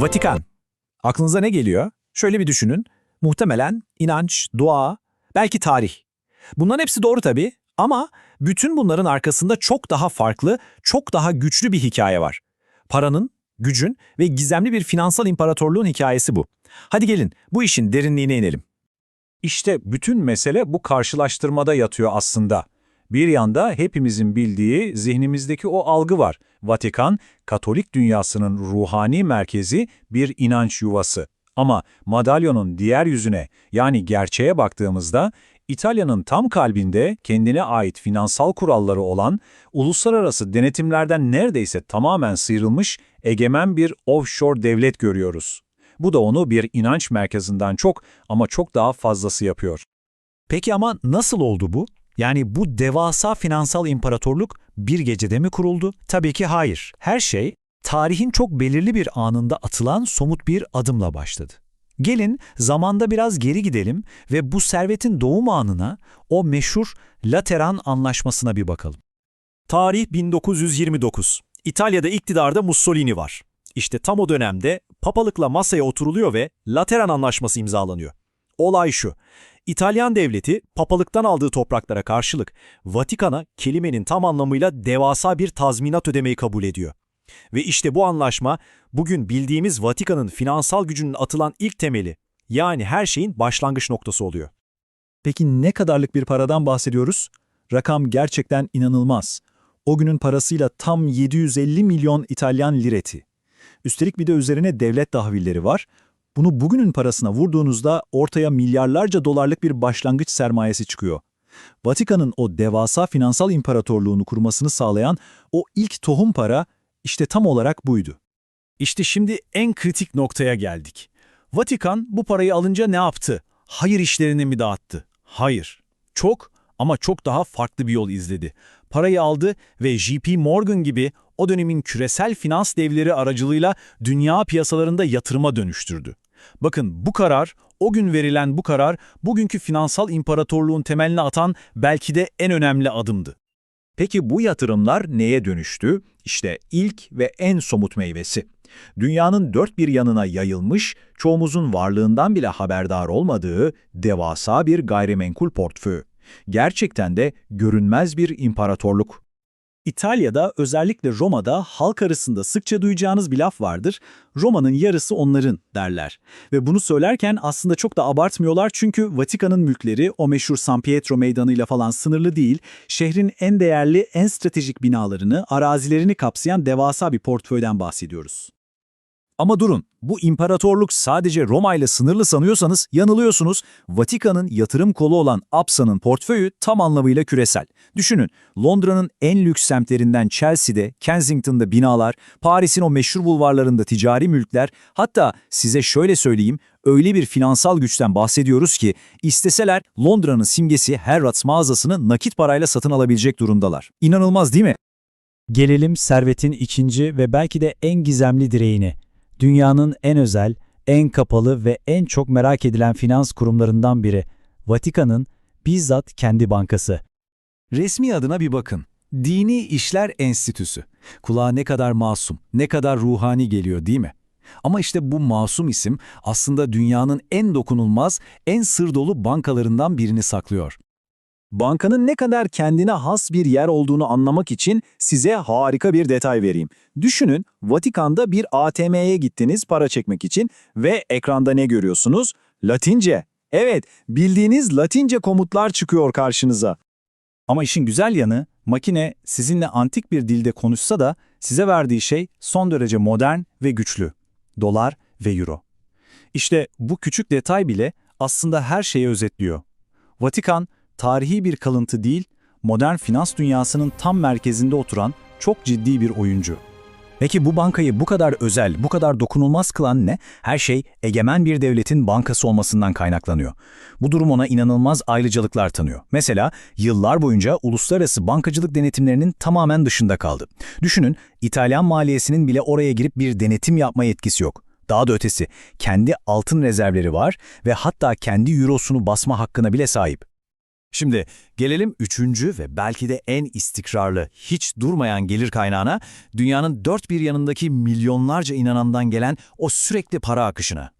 Vatikan. Aklınıza ne geliyor? Şöyle bir düşünün. Muhtemelen inanç, dua, belki tarih. Bunların hepsi doğru tabii ama bütün bunların arkasında çok daha farklı, çok daha güçlü bir hikaye var. Paranın, gücün ve gizemli bir finansal imparatorluğun hikayesi bu. Hadi gelin bu işin derinliğine inelim. İşte bütün mesele bu karşılaştırmada yatıyor aslında. Bir yanda hepimizin bildiği zihnimizdeki o algı var. Vatikan, Katolik dünyasının ruhani merkezi bir inanç yuvası. Ama madalyonun diğer yüzüne yani gerçeğe baktığımızda İtalya'nın tam kalbinde kendine ait finansal kuralları olan, uluslararası denetimlerden neredeyse tamamen sıyrılmış egemen bir offshore devlet görüyoruz. Bu da onu bir inanç merkezinden çok ama çok daha fazlası yapıyor. Peki ama nasıl oldu bu? Yani bu devasa finansal imparatorluk bir gecede mi kuruldu? Tabii ki hayır. Her şey tarihin çok belirli bir anında atılan somut bir adımla başladı. Gelin zamanda biraz geri gidelim ve bu servetin doğum anına, o meşhur Lateran Anlaşması'na bir bakalım. Tarih 1929. İtalya'da iktidarda Mussolini var. İşte tam o dönemde papalıkla masaya oturuluyor ve Lateran Anlaşması imzalanıyor. Olay şu, İtalyan devleti papalıktan aldığı topraklara karşılık Vatikan'a kelimenin tam anlamıyla devasa bir tazminat ödemeyi kabul ediyor. Ve işte bu anlaşma bugün bildiğimiz Vatikan'ın finansal gücünün atılan ilk temeli, yani her şeyin başlangıç noktası oluyor. Peki ne kadarlık bir paradan bahsediyoruz? Rakam gerçekten inanılmaz. O günün parasıyla tam 750 milyon İtalyan lireti. Üstelik bir de üzerine devlet tahvilleri var. Bunu bugünün parasına vurduğunuzda ortaya milyarlarca dolarlık bir başlangıç sermayesi çıkıyor. Vatikan'ın o devasa finansal imparatorluğunu kurmasını sağlayan o ilk tohum para işte tam olarak buydu. İşte şimdi en kritik noktaya geldik. Vatikan bu parayı alınca ne yaptı? Hayır işlerini mi dağıttı? Hayır. Çok ama çok daha farklı bir yol izledi. Parayı aldı ve JP Morgan gibi o dönemin küresel finans devleri aracılığıyla dünya piyasalarında yatırıma dönüştürdü. Bakın bu karar, o gün verilen bu karar, bugünkü finansal imparatorluğun temelini atan belki de en önemli adımdı. Peki bu yatırımlar neye dönüştü? İşte ilk ve en somut meyvesi. Dünyanın dört bir yanına yayılmış, çoğumuzun varlığından bile haberdar olmadığı devasa bir gayrimenkul portföyü. Gerçekten de görünmez bir imparatorluk. İtalya'da özellikle Roma'da halk arasında sıkça duyacağınız bir laf vardır. Roma'nın yarısı onların derler. Ve bunu söylerken aslında çok da abartmıyorlar çünkü Vatikan'ın mülkleri o meşhur San Pietro meydanıyla falan sınırlı değil. Şehrin en değerli, en stratejik binalarını, arazilerini kapsayan devasa bir portföyden bahsediyoruz. Ama durun, bu imparatorluk sadece Roma ile sınırlı sanıyorsanız yanılıyorsunuz. Vatikan'ın yatırım kolu olan APSA'nın portföyü tam anlamıyla küresel. Düşünün, Londra'nın en lüks semtlerinden Chelsea'de, Kensington'da binalar, Paris'in o meşhur bulvarlarında ticari mülkler, hatta size şöyle söyleyeyim, öyle bir finansal güçten bahsediyoruz ki, isteseler Londra'nın simgesi Harrods mağazasını nakit parayla satın alabilecek durumdalar. İnanılmaz değil mi? Gelelim servetin ikinci ve belki de en gizemli direğine. Dünyanın en özel, en kapalı ve en çok merak edilen finans kurumlarından biri, Vatikan'ın bizzat kendi bankası. Resmi adına bir bakın. Dini İşler Enstitüsü. Kulağa ne kadar masum, ne kadar ruhani geliyor değil mi? Ama işte bu masum isim aslında dünyanın en dokunulmaz, en sır dolu bankalarından birini saklıyor. Bankanın ne kadar kendine has bir yer olduğunu anlamak için size harika bir detay vereyim. Düşünün, Vatikan'da bir ATM'ye gittiniz para çekmek için ve ekranda ne görüyorsunuz? Latince. Evet, bildiğiniz Latince komutlar çıkıyor karşınıza. Ama işin güzel yanı, makine sizinle antik bir dilde konuşsa da size verdiği şey son derece modern ve güçlü. Dolar ve euro. İşte bu küçük detay bile aslında her şeyi özetliyor. Vatikan, tarihi bir kalıntı değil, modern finans dünyasının tam merkezinde oturan çok ciddi bir oyuncu. Peki bu bankayı bu kadar özel, bu kadar dokunulmaz kılan ne? Her şey egemen bir devletin bankası olmasından kaynaklanıyor. Bu durum ona inanılmaz ayrıcalıklar tanıyor. Mesela yıllar boyunca uluslararası bankacılık denetimlerinin tamamen dışında kaldı. Düşünün, İtalyan maliyesinin bile oraya girip bir denetim yapma yetkisi yok. Daha da ötesi, kendi altın rezervleri var ve hatta kendi eurosunu basma hakkına bile sahip. Şimdi gelelim üçüncü ve belki de en istikrarlı, hiç durmayan gelir kaynağına, dünyanın dört bir yanındaki milyonlarca inanandan gelen o sürekli para akışına.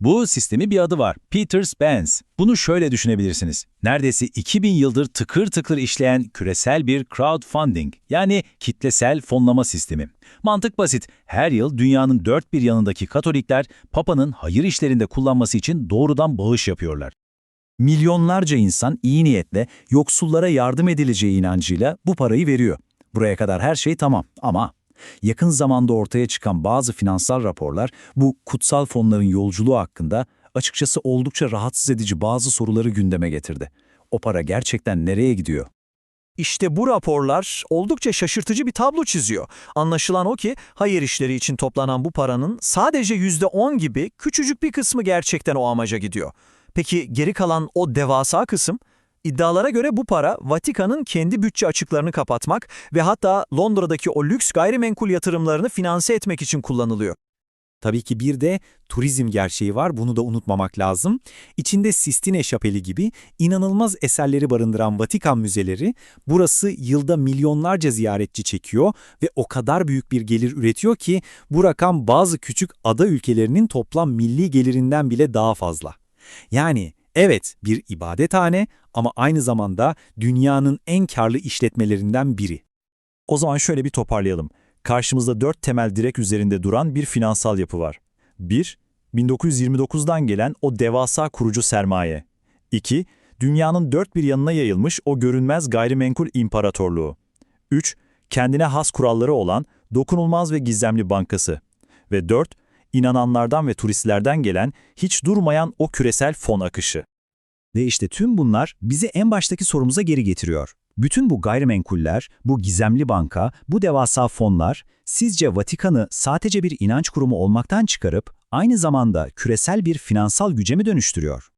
Bu sistemi bir adı var. Peters Benz. Bunu şöyle düşünebilirsiniz. Neredeyse 2000 yıldır tıkır tıkır işleyen küresel bir crowdfunding yani kitlesel fonlama sistemi. Mantık basit. Her yıl dünyanın dört bir yanındaki Katolikler Papa'nın hayır işlerinde kullanması için doğrudan bağış yapıyorlar. Milyonlarca insan iyi niyetle yoksullara yardım edileceği inancıyla bu parayı veriyor. Buraya kadar her şey tamam ama yakın zamanda ortaya çıkan bazı finansal raporlar bu kutsal fonların yolculuğu hakkında açıkçası oldukça rahatsız edici bazı soruları gündeme getirdi. O para gerçekten nereye gidiyor? İşte bu raporlar oldukça şaşırtıcı bir tablo çiziyor. Anlaşılan o ki hayır işleri için toplanan bu paranın sadece %10 gibi küçücük bir kısmı gerçekten o amaca gidiyor. Peki geri kalan o devasa kısım? İddialara göre bu para Vatikan'ın kendi bütçe açıklarını kapatmak ve hatta Londra'daki o lüks gayrimenkul yatırımlarını finanse etmek için kullanılıyor. Tabii ki bir de turizm gerçeği var, bunu da unutmamak lazım. İçinde Sistine Şapeli gibi inanılmaz eserleri barındıran Vatikan müzeleri, burası yılda milyonlarca ziyaretçi çekiyor ve o kadar büyük bir gelir üretiyor ki bu rakam bazı küçük ada ülkelerinin toplam milli gelirinden bile daha fazla. Yani evet bir ibadethane ama aynı zamanda dünyanın en karlı işletmelerinden biri. O zaman şöyle bir toparlayalım. Karşımızda dört temel direk üzerinde duran bir finansal yapı var. 1. 1929'dan gelen o devasa kurucu sermaye. 2. Dünyanın dört bir yanına yayılmış o görünmez gayrimenkul imparatorluğu. 3. Kendine has kuralları olan dokunulmaz ve gizemli bankası. Ve 4. inananlardan ve turistlerden gelen hiç durmayan o küresel fon akışı. Ve işte tüm bunlar bizi en baştaki sorumuza geri getiriyor. Bütün bu gayrimenkuller, bu gizemli banka, bu devasa fonlar sizce Vatikan'ı sadece bir inanç kurumu olmaktan çıkarıp aynı zamanda küresel bir finansal güce mi dönüştürüyor?